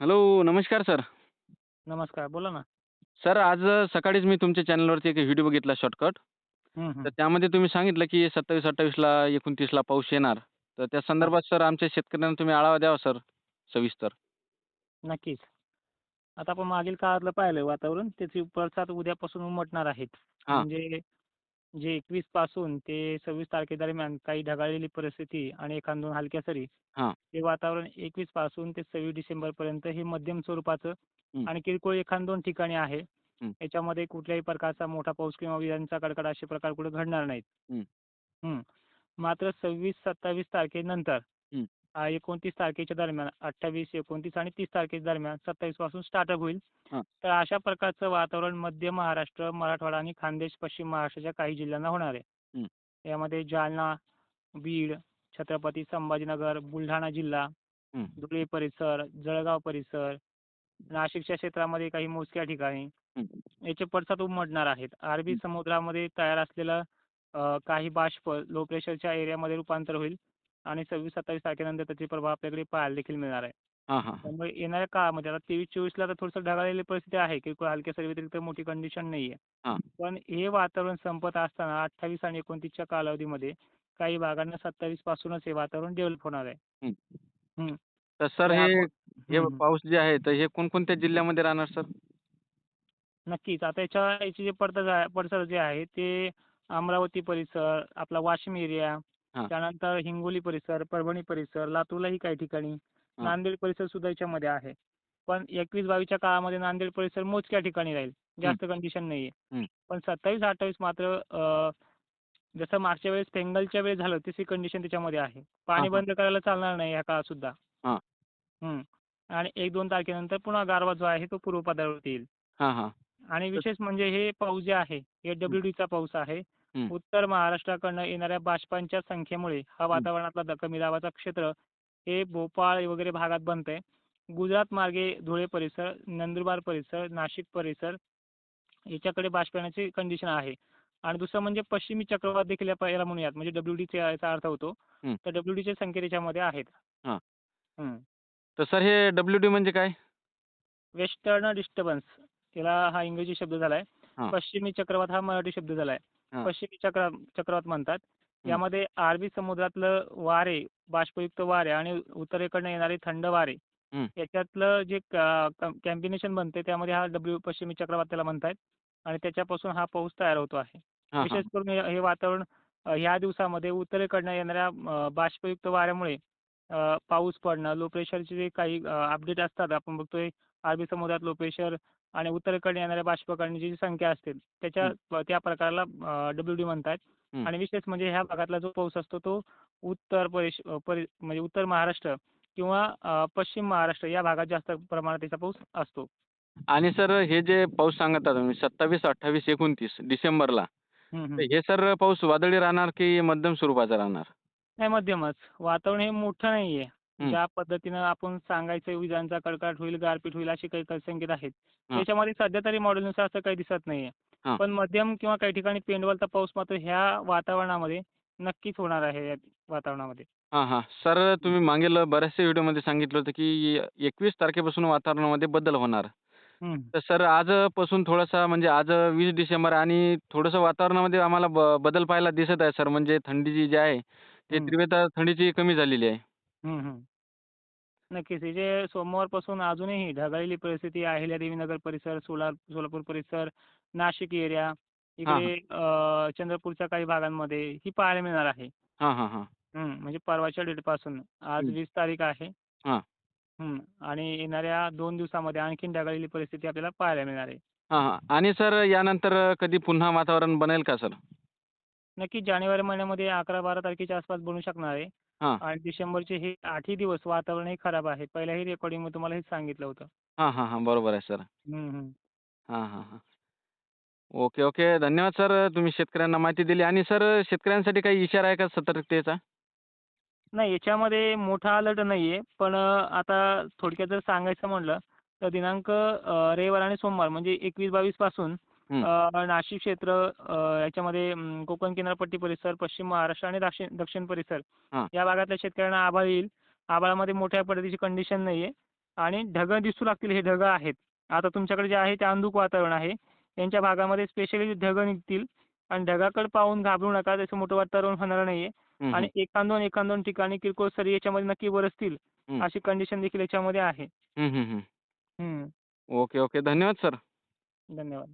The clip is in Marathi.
हॅलो, नमस्कार सर. नमस्कार. बोला ना. सर आज सकाळीच मी तुमच्या चॅनलवरती एक व्हिडिओ बघितला शॉर्टकट. तर. त्यामध्ये तुम्ही सांगितलं की 27-28ला 29ला पाऊस येणार. तर त्या हां. संदर्भात सर आमच्या शेतकऱ्यांना तुम्ही आढावा द्यावा सर सविस्तर. नक्कीच. आता आपण मागील काळातलं पाहिलं वातावरण त्याचे पडसाद उद्यापासून उमटणार आहेत. हां. म्हणजे जे 21 पासून ते 26 तारखेदरम्यान काही ढगाळलेली परिस्थिती आणि एखाद 2 हलक्या सरी. हां. वातावरण 21 पासून ते 26 डिसेंबरपर्यंत हे मध्यम स्वरूपाचं. आणि किरकोळ एखाद 2 ठिकाणी आहे. याच्यामध्ये कुठल्याही प्रकारचा मोठा पाऊस किंवा विजांचा कडकडाट असे प्रकार कुठे घडणार नाहीत. मात्र 26-27 तारखेनंतर 29 तारखेच्या दरम्यान 28, 29 आणि 30 तारखेच्या दरम्यान 27 पासून स्टार्टअप होईल. हां. तर अशा प्रकारचं वातावरण मध्य महाराष्ट्र, मराठवाडा आणि खानदेश पश्चिम महाराष्ट्राच्या काही जिल्ह्यांना होणार आहे. हं. यामध्ये जालना, बीड, छत्रपती संभाजीनगर, बुलढाणा जिल्हा, हं. धुळे परिसर, जळगाव परिसर, नाशिकच्या क्षेत्रामध्ये काही मोजक्या ठिकाणी हं. याचे पडसाद उमटणार आहेत. अरबी हं. समुद्रामध्ये तयार असलेलं अ, काही बाष्प लो प्रेशरच्या एरियामध्ये रूपांतर होईल आणि 26-27 तारखेनंतर त्याचे प्रभाव आपल्याकडे पाहायला देखील मिळणार आहे. हां, हां, हां. त्यामुळे येणाऱ्या काळामध्ये आता 23-24ला तर थोडंसं ढगाळलेली परिस्थिती आहे. किरकोळ हलक्या सरी व्यतिरिक्त मोठी कंडिशन नाहीये. हां. पण हे वातावरण संपत असताना 28 आणि 29च्या कालावधीमध्ये काही भागांना 27 पासूनच हे वातावरण डेव्हलप होणार आहे. हं. हं. तर सर तर हे आपण हे. पाऊस जे आहे तर हे कोणकोणत्या जिल्ह्यामध्ये राहणार सर? नक्कीच. आता याच्या याचे जे पडसाद आहे पडसाद जे आहे ते अमरावती परिसर, आपला वाशिम एरिया. त्यानंतर हिंगोली परिसर, परभणी परिसर, लातूरलाही काही ठिकाणी. नांदेड परिसर सुद्धा याच्यामध्ये आहे. पण 21-22च्या काळामध्ये नांदेड परिसर मोजक्या ठिकाणी राहील. जास्त कंडिशन नाहीये. पण 27-28 मात्र अ, जसं मागच्या वेळेस फेंगलच्या वेळेस झालं तशी कंडिशन त्याच्यामध्ये आहे. पाणी. बंद करायला चालणार नाही ह्या काळात सुद्धा. आणि 1-2 तारखेनंतर पुन्हा गारवा जो आहे तो पूर्वपदावरती येईल. आणि विशेष म्हणजे हे पाऊस जे आहे हे हं. डब्ल्यूडीचा पाऊस आहे. उत्तर महाराष्ट्राकडनं येणाऱ्या बाष्पांच्या संख्येमुळे हा. वातावरणातला कमी दाबाचं क्षेत्र हे भोपाळ वगैरे भागात बनतंय. गुजरात मार्गे धुळे परिसर, नंदुरबार परिसर, नाशिक परिसर याच्याकडे बाष्प येण्याची कंडिशन आहे. आणि दुसरं म्हणजे पश्चिमी चक्रवात देखील या याला म्हणूयात म्हणजे डब्ल्यूडीचा याचा अर्थ होतो. तर डब्ल्यूडीच्या संकेत याच्यामध्ये आहेत. तर सर हे डब्ल्यूडी म्हणजे काय? वेस्टर्न डिस्टर्बन्स याला हा इंग्रजी शब्द झालाय. पश्चिमी चक्रवात हा मराठी शब्द झालाय. पश्चिमी चक्र चक्रवात म्हणतात. यामध्ये अरबी समुद्रातलं वारे, बाष्पयुक्त वारे आणि उत्तरेकडनं येणारे थंड वारे. याच्यातलं जे कॉम्बिनेशन बनते त्यामध्ये हा डब्ल्यू पश्चिमी चक्रवात त्याला म्हणतायत आणि त्याच्यापासून हा पाऊस तयार होतो आहे. विशेष. करून हे वातावरण ह्या दिवसामध्ये उत्तरेकडनं येणाऱ्या बाष्पयुक्त वाऱ्यामुळे पाऊस पडणं, लो प्रेशरचे जे काही अपडेट असतात आपण बघतोय अरबी समुद्रात लो प्रेशर आणि उत्तरेकडनं येणाऱ्या बाष्पकणांची जी संख्या असते त्याच्या. त्या प्रकाराला अ, डब्ल्यूडी म्हणतायत. हं. आणि विशेष म्हणजे ह्या भागातला जो पाऊस असतो तो उत्तर परिश परि म्हणजे उत्तर महाराष्ट्र किंवा पश्चिम महाराष्ट्र या भागात जास्त प्रमाणात त्याचा पाऊस असतो. आणि सर हे जे पाऊस सांगता तुम्ही 27, 28, 29 डिसेंबरला. हे सर पाऊस वादळी राहणार की मध्यम स्वरूपाचा राहणार? नाही मध्यमच. वातावरण हे मोठं नाहीये. हं. ज्या पद्धतीनं आपण सांगायचं विजांचा कडकडाट होईल, गारपीट होईल असे काही काही संकेत आहेत. हां. त्याच्यामध्ये सध्या तरी मॉडेलनुसार असं काही दिसत नाहीये. हां. पण मध्यम किंवा काही ठिकाणी पेंडवलचा पाऊस मात्र ह्या वातावरणामध्ये नक्कीच होणार आहे या वातावरणामध्ये. हां, हां. सर तुम्ही मागील बऱ्याचशा व्हिडिओमध्ये सांगितलं होतं की 21 तारखेपासून वातावरणामध्ये बदल होणार. हं. तर सर आजपासून थोडासा म्हणजे आज 20 डिसेंबर आणि थोडंसं वातावरणामध्ये आम्हाला ब बदल पाहायला दिसत आहे सर. म्हणजे थंडी जी आहे ती. तीव्रता थंडीची कमी झालेली आहे. हं, हं. नक्कीच. हे जे सोमवारपासून अजूनही ढगाळलेली परिस्थिती आहे. अहिल्यादेवीनगर परिसर, सोलार सोलापूर परिसर, नाशिक एरिया, हां, इकडे हां. अ, चंद्रपूरच्या काही भागांमध्ये ही पाहायला मिळणार आहे. हां, हां, हां. हं. म्हणजे परवाच्या डेटपासून. आज हं. 20 तारीख आहे. हां. हं. आणि येणाऱ्या 2 दिवसामध्ये आणखीन ढगाळलेली परिस्थिती आपल्याला पाहायला मिळणार आहे. हां, हां. आणि सर यानंतर कधी पुन्हा वातावरण बनेल का सर? नक्कीच जानेवारी महिन्यामध्ये 11-12 तारखेच्या आसपास बनू शकणार आहे. हां. आणि डिसेंबरचे हे 8ही दिवस वातावरणही खराब आहे. पहिल्याही रेकॉर्डिंगमध्ये तुम्हाला हेच सांगितलं होतं. हां, हां, हां. बरोबर आहे सर. हं, हं. हां, हां, हां. Okay, okay. धन्यवाद सर. तुम्ही शेतकऱ्यांना माहिती दिली आणि सर शेतकऱ्यांसाठी काही इशारा आहे का सतर्कतेचा? नाही याच्यामध्ये मोठा अलर्ट नाहीये. पण अ, आता थोडक्यात जर सांगायचं म्हटलं तर दिनांक अ, रविवार आणि सोमवार म्हणजे 21-22 पासून हं. अ, नाशिक क्षेत्र याच्यामध्ये कोकण किनारपट्टी परिसर, पश्चिम महाराष्ट्र आणि दक्षिण दक्षिण परिसर. या भागातल्या शेतकऱ्यांना आभाळ येईल. आभाळामध्ये मोठ्या पद्धतीची कंडिशन नाहीये. आणि ढगं दिसू लागतील हे ढगं आहेत आता तुमच्याकडे जे आहे ते अंधुक वातावरण आहे यांच्या भागामध्ये स्पेशली ढगं निघतील आणि ढगाकडे पाहून घाबरू नका त्याचं मोठं वातावरण होणार नाहीये आणि एखाद दोन एखाद दोन ठिकाणी किरकोळ सरी याच्यामध्ये नक्की बरसतील. अशी कंडिशन देखील याच्यामध्ये आहे. ओके ओके धन्यवाद सर धन्यवाद